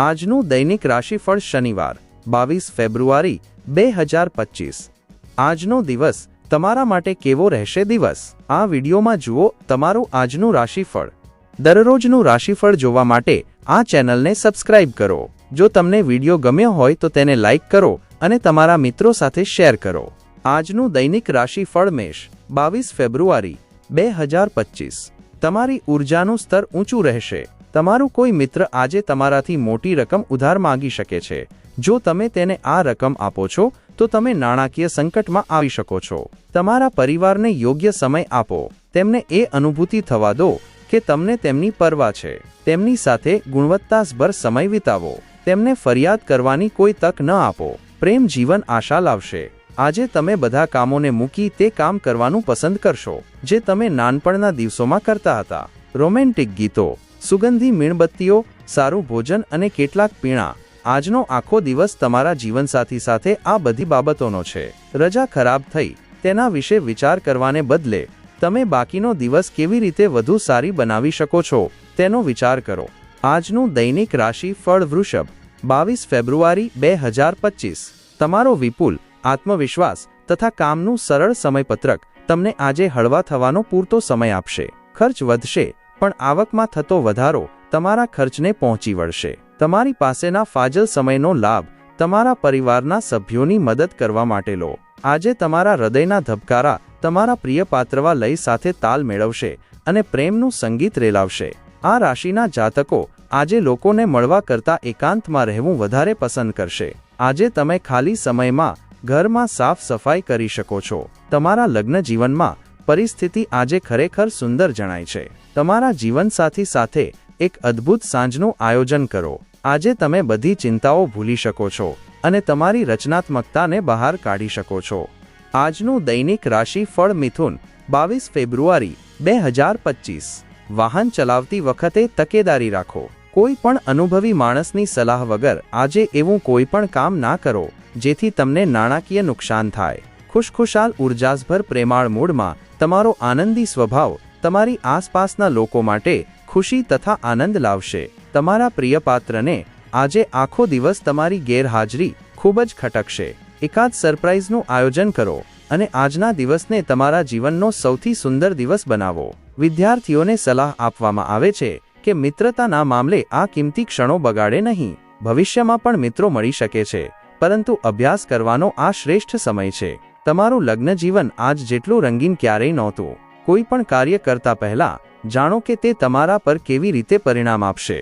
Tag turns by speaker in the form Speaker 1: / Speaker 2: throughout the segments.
Speaker 1: આજનું દૈનિક રાશિફળ શનિવાર, બાવીસ ફેબ્રુઆરી, બે હજાર પચીસ. આજનો દિવસ તમારા માટે કેવો રહેશે દિવસ? આ વિડીયોમાં જુઓ તમારું આજનું રાશિફળ. દરરોજનું રાશિફળ જોવા માટે આ ચેનલને સબસ્ક્રાઇબ કરો. જો તમને વીડિયો ગમ્યો હોય તો તેને લાઇક કરો અને તમારા મિત્રો સાથે શેર કરો. આજનું દૈનિક રાશિફળ મેષ, બાવીસ ફેબ્રુઆરી, બે હજાર પચીસ. તમારી ઉર્જાનું સ્તર ઊંચું રહેશે. તમારું કોઈ મિત્ર આજે તમારાથી મોટી રકમ ઉધાર માંગી શકે છે. જો તમે તેને આ રકમ આપો છો, તો તમે નાણાકીય સંકટમાં આવી શકો છો. તમારા પરિવારને યોગ્ય સમય આપો. તેમને એ અનુભૂતિ થવા દો કે તમને તેમની પરવા છે. તેમની સાથે ગુણવત્તાસભર સમય વિતાવો. તેમને ફરિયાદ કરવાની કોઈ તક ન આપો. પ્રેમ જીવન આશા લાવશે. આજે તમે બધા કામોને મૂકી તે કામ કરવાનું પસંદ કરશો, જે તમે નાનપણના દિવસોમાં કરતા હતા. રોમેન્ટિક ગીતો. સુગંધી, મીણબત્તીઓ, સારું ભોજન અને કેટલાક પીણા. આજનો આખો દિવસ તમારા જીવનસાથી સાથે આ બધી બાબતોનો છે. રજા ખરાબ થઈ, તેના વિશે વિચાર કરવાને બદલે, તમે બાકીનો દિવસ કેવી રીતે વધુ સારી બનાવી શકો છો, તેનો વિચાર કરો. આજનું દૈનિક રાશિ ફળ વૃષભ, બાવીસ ફેબ્રુઆરી બે હજાર પચીસ. તમારો વિપુલ, આત્મવિશ્વાસ તથા કામનું સરળ સમયપત્રક તમને આજે હળવા થવાનો પૂરતો સમય આપશે. ખર્ચ વધશે પણ આવકમાં થતો વધારો તમારા ખર્ચને પહોંચી વળશે. તમારી પાસેના ફાજલ સમયનો લાભ તમારા પરિવારના સભ્યોની મદદ કરવા માટે લો. આજે તમારા હૃદયના ધબકારા તમારા પ્રિય પાત્રવા લય સાથે તાલ મેળવશે અને પ્રેમનું સંગીત રેલાવશે. આ રાશિના જાતકો આજે લોકોને મળવા કરતા એકાંતમાં રહેવું વધારે પસંદ કરશે. આજે તમે ખાલી સમયમાં ઘરમાં સાફ સફાઈ કરી શકો છો. તમારા લગ્ન જીવનમાં પરિસ્થિતિ આજે ખરેખર સુંદર જણાય છે. તમારા જીવનસાથી સાથે એક અદ્ભુત સાંજનું આયોજન કરો. આજે તમે બધી ચિંતાઓ ભૂલી શકો છો અને તમારી રચનાત્મકતાને બહાર કાઢી શકો છો. આજનું દૈનિક રાશિ ફળ મિથુન, બાવીસ ફેબ્રુઆરી, બે હજાર પચીસ. વાહન ચલાવતી વખતે તકેદારી રાખો. કોઈ પણ અનુભવી માણસની સલાહ વગર આજે એવું કોઈ પણ કામ ના કરો, જેથી તમને નાણાકીય નુકસાન થાય. ખુશખુશાલ ઉર્જાસભર પ્રેમાળ મૂડમાં તમારો આનંદી સ્વભાવ તમારી આસપાસના લોકો માટે ખુશી તથા આનંદ લાવશે. તમારા પ્રિય પાત્રને આજે આખો દિવસ તમારી ગેરહાજરી ખૂબ જ ખટકશે. એકાદ સરપ્રાઇઝનું આયોજન કરો અને આજના દિવસને તમારા જીવનનો સૌથી સુંદર દિવસ બનાવો. વિદ્યાર્થીઓને સલાહ આપવામાં આવે છે કે મિત્રતાના મામલે આ કિંમતી ક્ષણો બગાડે નહીં. ભવિષ્યમાં પણ મિત્રો મળી શકે છે, પરંતુ અભ્યાસ કરવાનો આ શ્રેષ્ઠ સમય છે. તમારું લગ્ન જીવન આજ જેટલું રંગીન ક્યારેય નહોતું. કોઈ પણ કાર્ય કરતા પહેલા, જાણો કે તે તમારા પર કેવી રીતે પરિણામ આપશે.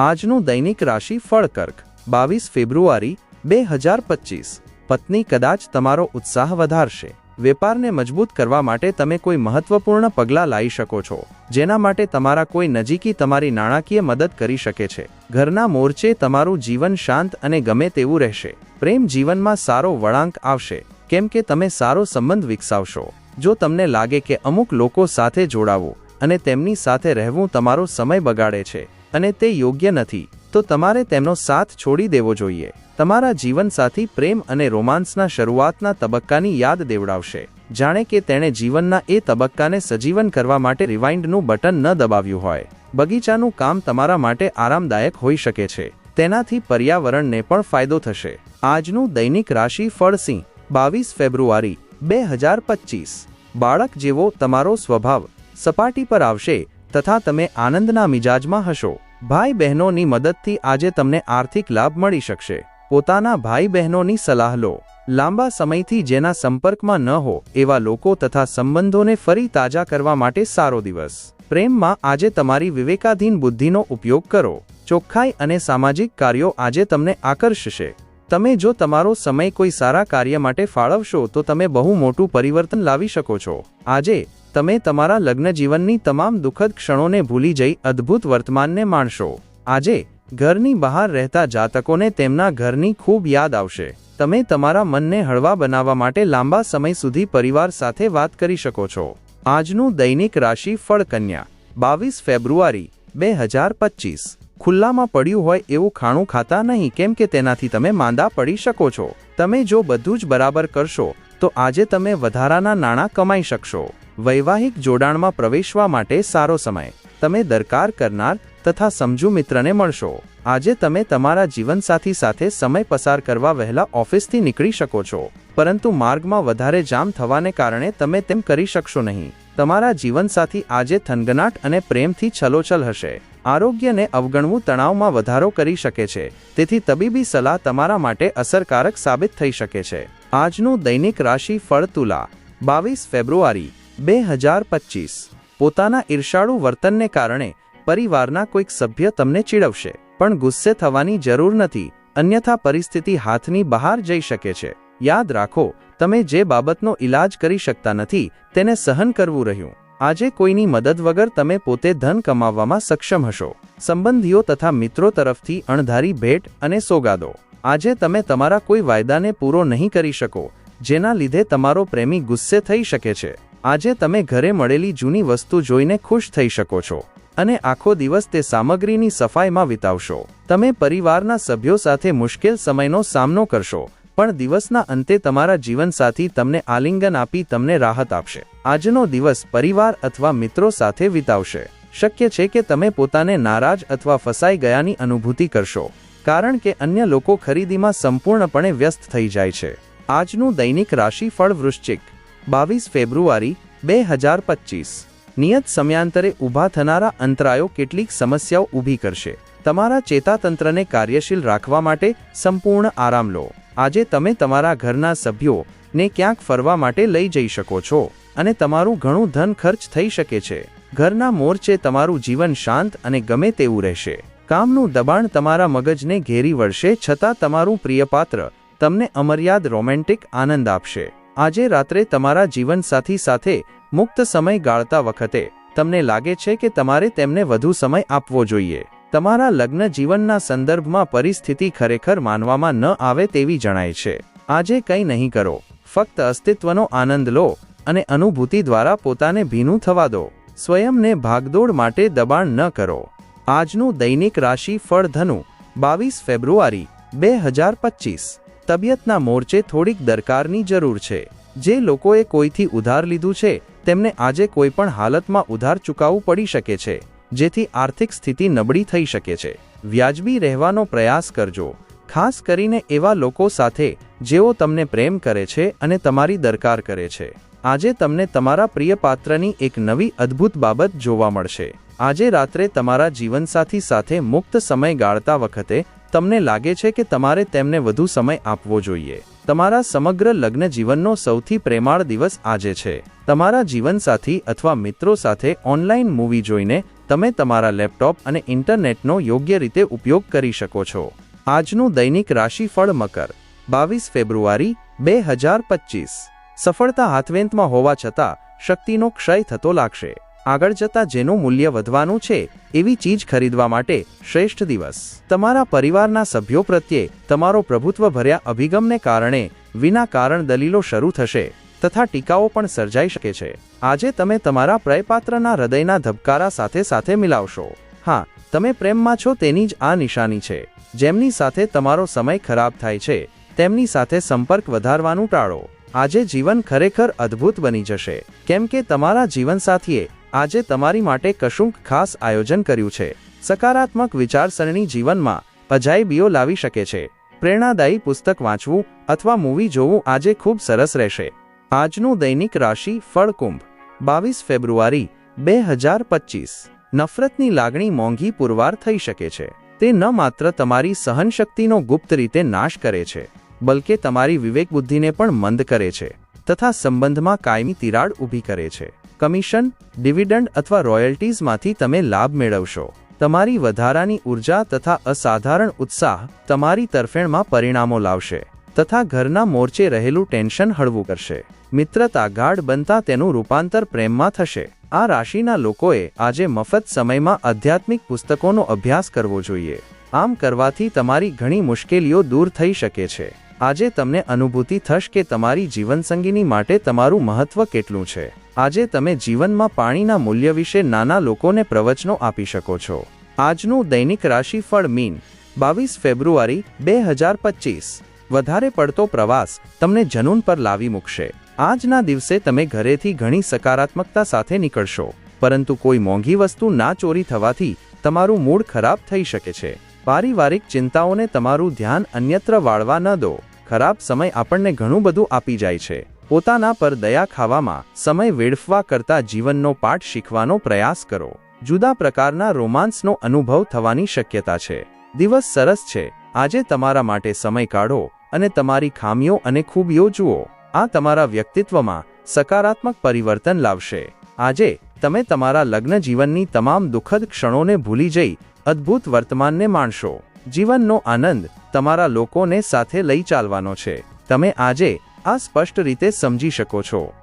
Speaker 1: આજનું દૈનિક રાશિ ફળકર્ક, બાવીસ ફેબ્રુઆરી, બે હજાર પચીસ. પત્ની કદાચ તમારો ઉત્સાહ વધારશે. વેપારને મજબૂત કરવા માટે તમે કોઈ મહત્વપૂર્ણ પગલાં લાવી શકો છો, જેના માટે તમારા કોઈ નજીકી તમારી નાણાકીય મદદ કરી શકે છે. ઘરના મોરચે તમારું જીવન શાંત અને ગમે તેવું રહેશે. પ્રેમ જીવનમાં સારો વળાંક આવશે, કેમ કે તમે સારો સંબંધ વિકસાવશો. જો તમને લાગે કે અમુક લોકો સાથે જોડાવો અને તેમની સાથે રહેવું તમારો સમય બગાડે છે અને તે યોગ્ય નથી, તો તમારે તેમનો સાથ છોડી દેવો જોઈએ. તમારા જીવનસાથી પ્રેમ અને રોમાન્સના શરૂઆતના તબક્કાની યાદ દેવડાવશે. જાણે કે તેણે જીવનના એ તબક્કાને સજીવન કરવા માટે રિવાઇન્ડનું બટન ન દબાવ્યું હોય. બગીચાનું કામ તમારા માટે આરામદાયક હોઈ શકે છે. તેનાથી પર્યાવરણને પણ ફાયદો થશે. આજનું દૈનિક રાશિ ફળ સિંહ, બાવીસ ફેબ્રુઆરી બે હજાર પચીસ. બાળક જેવો તમારો સ્વભાવ સપાટી પર આવશે તથા તમે આનંદના મિજાજમાં હશો. ભાઈ બહેનોની મદદથી આજે તમને આર્થિક લાભ મળી શકશે. પોતાના ભાઈ બહેનોની સલાહ લો. લાંબા સમયથી જેના સંપર્કમાં ન હો એવા લોકો તથા સંબંધોને ફરી તાજા કરવા માટે સારો દિવસ. પ્રેમમાં આજે તમારી વિવેકાધીન બુદ્ધિનો ઉપયોગ કરો. ચોખ્ખાઈ અને સામાજિક કાર્યો આજે તમને આકર્ષશે. તમે જો તમારો સમય કોઈ સારા કાર્ય માટે ફાળવશો, તો તમે બહુ મોટું પરિવર્તન લાવી શકો છો. આજે, તમે તમારા લગ્ન જીવનની તમામ દુઃખદ ક્ષણોને ભૂલી જઈ અદ્ભુત વર્તમાનને માણશો. આજે, ઘરની બહાર રહેતા જાતકોને તેમના ઘરની ખૂબ યાદ આવશે. તમે તમારા મનને હળવા બનાવવા માટે લાંબા સમય સુધી પરિવાર સાથે વાત કરી શકો છો. આજનું દૈનિક રાશિ ફળ કન્યા બાવીસ ફેબ્રુઆરી, બે હજાર પચીસ. ખુલ્લામાં પડ્યું હોય એવું ખાણું ખાતા નહીં, કેમ કે તેનાથી તમે માંદા પડી શકો છો. તમે જો બધું જ બરાબર કરશો, તો આજે તમે વધારાના નાણાં કમાઈ શકશો. વૈવાહિક જોડાણમાં પ્રવેશવા માટે સારો સમય. તમે દરકાર કરનાર તથા સમજુ મિત્રને મળશો. આજે તમે તમારા જીવનસાથી સાથે સમય પસાર કરવા વહેલા ઓફિસથી નીકળી શકો છો. પરંતુ માર્ગમાં વધારે જામ થવાને કારણે તમે તેમ કરી શકશો નહીં. તમારા જીવનસાથી આજે થનગનાટ અને પ્રેમથી છલોછલ હશે. આરોગ્યને અવગણવું તણાવમાં વધારો કરી શકે છે. તેથી તબીબી સલાહ તમારા માટે અસરકારક સાબિત થઈ શકે છે. આજનું દૈનિક રાશિ ફળ તુલા. બાવીસ ફેબ્રુઆરી, બે હજાર પચીસ. પોતાના ઈર્ષાળુ વર્તનને કારણે પરિવારના કોઈક સભ્ય તમને ચીડવશે. પણ ગુસ્સે થવાની જરૂર નથી. અન્યથા પરિસ્થિતિ હાથની બહાર જઈ શકે છે. યાદ રાખો, તમે જે બાબતનો ઇલાજ કરી શકતા નથી, તેને સહન કરવું રહ્યું. આજે કોઈની મદદ વગર તમે પોતે ધન કમાવવામાં સક્ષમ હશો. સંબંધીઓ તથા મિત્રો તરફથી અણધારી ભેટ અને સોગાદો. આજે તમે તમારા કોઈ વાયદાને પૂરો નહીં કરી શકો, જેના લીધે તમારો પ્રેમી ગુસ્સે થઈ શકે છે. આજે તમે ઘરે મળેલી જૂની વસ્તુ જોઈને ખુશ થઈ શકો છો અને આખો દિવસ તે સામગ્રીની સફાઈમાં વિતાવશો. તમે પરિવારના સભ્યો સાથે મુશ્કેલ સમયનો સામનો કરશો, પણ દિવસના અંતે તમારા જીવનસાથી તમને આલિંગન આપી તમને રાહત આપશે. આજનો દિવસ પરિવાર અથવા મિત્રો સાથે વિતાવશે. શક્ય છે કે તમે પોતાને નારાજ અથવા ફસાઈ ગયાની અનુભૂતિ કરશો, કારણ કે અન્ય લોકો ખરીદીમાં સંપૂર્ણપણે વ્યસ્ત થઈ જાય છે. આજનું દૈનિક રાશિફળ વૃશ્ચિક. બાવીસ ફેબ્રુઆરી, બે હજાર પચીસ. નિયત સમયાંતરે ઊભા થનારા અંતરાયો કેટલીક સમસ્યાઓ ઊભી કરશે. તમારા ચેતાતંત્રને કાર્યશીલ રાખવા માટે સંપૂર્ણ આરામ લો. આજે તમે તમારા ઘરના સભ્યોને ક્યાંક ફરવા માટે લઈ જઈ શકો છો. અને તમારું ઘણું ધન ખર્ચ થઈ શકે છે. ઘરના મોરચે તમારું જીવન શાંત અને ગમે તેવું રહેશે. કામનું દબાણ તમારા મગજને ઘેરી વળશે છતાં તમારું પ્રિયપાત્ર તમને અમર્યાદ રોમેન્ટિક આનંદ આપશે. આજે રાત્રે તમારા જીવનસાથી સાથે મુક્ત સમય ગાળતા વખતે તમને લાગે છે કે તમારે તેમને વધુ સમય આપવો જોઈએ. તમારા લગ્ન જીવનના સંદર્ભમાં પરિસ્થિતિ ખરેખર માનવામાં ન આવે તેવી જણાય છે. આજે કંઈ નહીં કરો. ફક્ત અસ્તિત્વનો આનંદ લો. અને અનુભૂતિ દ્વારા પોતાને ભીનું થવા દો. સ્વયંને ભાગદોડ માટે દબાણ ન કરો. આજનું દૈનિક રાશિ ફળ ધનુ. બાવીસ ફેબ્રુઆરી, બે હજાર પચીસ. તબિયતના મોરચે થોડીક દરકારની જરૂર છે. જે લોકોએ કોઈથી ઉધાર લીધું છે, તેમને આજે કોઈ પણ હાલતમાં ઉધાર ચૂકવવું પડી શકે છે, જેથી આર્થિક સ્થિતિ નબળી થઈ શકે છે. વ્યાજબી રહેવાનો પ્રયાસ કરજો. ખાસ કરીને એવા લોકો સાથે જેઓ તમને પ્રેમ કરે છે અને તમારી દરકાર કરે છે. આજે તમને તમારા પ્રિય પાત્રની એક નવી અદ્ભુત બાબત જોવા મળશે. આજે રાત્રે તમારા જીવનસાથી સાથે મુક્ત સમય ગાળતા વખતે, તમને લાગે છે કે તમારે તેમને વધુ સમય આપવો જોઈએ. તમારા સમગ્ર લગ્ન જીવનનો સૌથી પ્રેમાળ દિવસ આજે છે. તમારા જીવનસાથી અથવા મિત્રો સાથે ઓનલાઈન મૂવી જોઈને, તમે તમારા લેપટોપ અને ઇન્ટરનેટનો યોગ્ય રીતે ઉપયોગ કરી શકો છો. આજનું દૈનિક રાશિફળ મકર, બાવીસ ફેબ્રુઆરી, બે હજાર પચીસ. સફળતા હાથવેંતમાં હોવા છતાં શક્તિનો ક્ષય થતો લાગશે. આગળ જતા જેનું મૂલ્ય વધવાનું છે, એવી ચીજ ખરીદવા માટે શ્રેષ્ઠ દિવસ. તમારા પરિવારના સભ્યો પ્રત્યે તમારો પ્રભુત્વ ભર્યા અભિગમને કારણે વિના કારણ દલીલો શરૂ થશે, તથા ટીકાઓ પણ સર્જાઈ શકે છે. આજે તમે તમારા પ્રયપાત્રના હૃદયના ધબકારા સાથે સાથે મિલાવશો. હા, તમે પ્રેમમાં છો તેની જ આ નિશાની છે. જેમની સાથે તમારો સમય ખરાબ થાય છે, તેમની સાથે સંપર્ક વધારવાનું ટાળો. આજે જીવન ખરેખર અદ્ભુત બની જશે. કેમ કે તમારા જીવનસાથીએ આજે તમારી માટે કશુંક ખાસ આયોજન કર્યું છે. સકારાત્મક વિચારસરણી જીવનમાં અજાયબીઓ લાવી શકે છે. પ્રેરણાદાયી પુસ્તક વાંચવું અથવા મૂવી જોવું આજે ખૂબ સરસ રહેશે. આજનું દૈનિક રાશિ ફળકુંભ, બાવીસ ફેબ્રુઆરી, બે હજાર પચીસ. નફરતની લાગણી મોંઘી પુરવાર થઈ શકે છે. તે ન માત્ર તમારી સહનશક્તિનો ગુપ્ત રીતે નાશ કરે છે. બલકે તમારી વિવેક બુદ્ધિને પણ મંદ કરે છે, તથા સંબંધમાં કાયમી તિરાડ ઊભી કરે છે. કમિશન, ડિવિડન્ડ અથવા રોયલ્ટીઝમાંથી તમે લાભ મેળવશો. તમારી વધારાની ઊર્જા તથા અસાધારણ ઉત્સાહ તમારી તરફેણમાં પરિણામો લાવશે, તથા ઘરના મોરચે રહેલું ટેન્શન હળવું કરશે. મિત્રતા ગાઢ બનતા તેનું રૂપાંતર પ્રેમમાં થશે. આ રાશિના લોકોએ આજે મફત સમયમાં આધ્યાત્મિક પુસ્તકોનો અભ્યાસ કરવો જોઈએ. આમ કરવાથી તમારી ઘણી મુશ્કેલીઓ દૂર થઈ શકે છે. આજે તમને અનુભૂતિ થશ કે તમારી જીવનસંગીની માટે તમારું મહત્વ કેટલું છે. આજે તમે જીવનમાં પાણીના મૂલ્ય વિશે નાના લોકોને પ્રવચનો આપી શકો છો. આજનું દૈનિક રાશિફળ મીન, બાવીસ ફેબ્રુઆરી, બે હજાર પચીસ. વધારે પડતો પ્રવાસ તમને જનૂન પર લાવી મૂકશે. આજના દિવસે તમે ઘરેથી ઘણી સકારાત્મકતા સાથે નીકળશો. પરંતુ કોઈ મોંઘી વસ્તુ ના ચોરી થવાથી તમારું મૂડ ખરાબ થઈ શકે છે. પારિવારિક ચિંતાઓને તમારું ધ્યાન અન્યત્ર વાળવા ન દો. ખરાબ સમય આપણને ઘણું બધું આપી જાય છે. પોતાના પર દયા ખાવામાં સમય વેડફવા કરતા જીવનનો પાઠ શીખવાનો પ્રયાસ કરો. જુદા પ્રકારના રોમાન્સનો અનુભવ થવાની શક્યતા છે. દિવસ સરસ છે. આજે તમારા માટે સમય કાઢો અને તમારી ખામીઓ અને ખૂબીઓ જુઓ. આ તમારા વ્યક્તિત્વમાં સકારાત્મક પરિવર્તન લાવશે. આજે તમે તમારા લગ્ન જીવનની તમામ દુઃખદ ક્ષણોને ભૂલી જઈ અદ્ભુત વર્તમાનને માણશો. જીવનનો આનંદ તમારા લોકોને સાથે લઈ ચાલવાનો છે. તમે આજે આ સ્પષ્ટ રીતે સમજી શકો છો.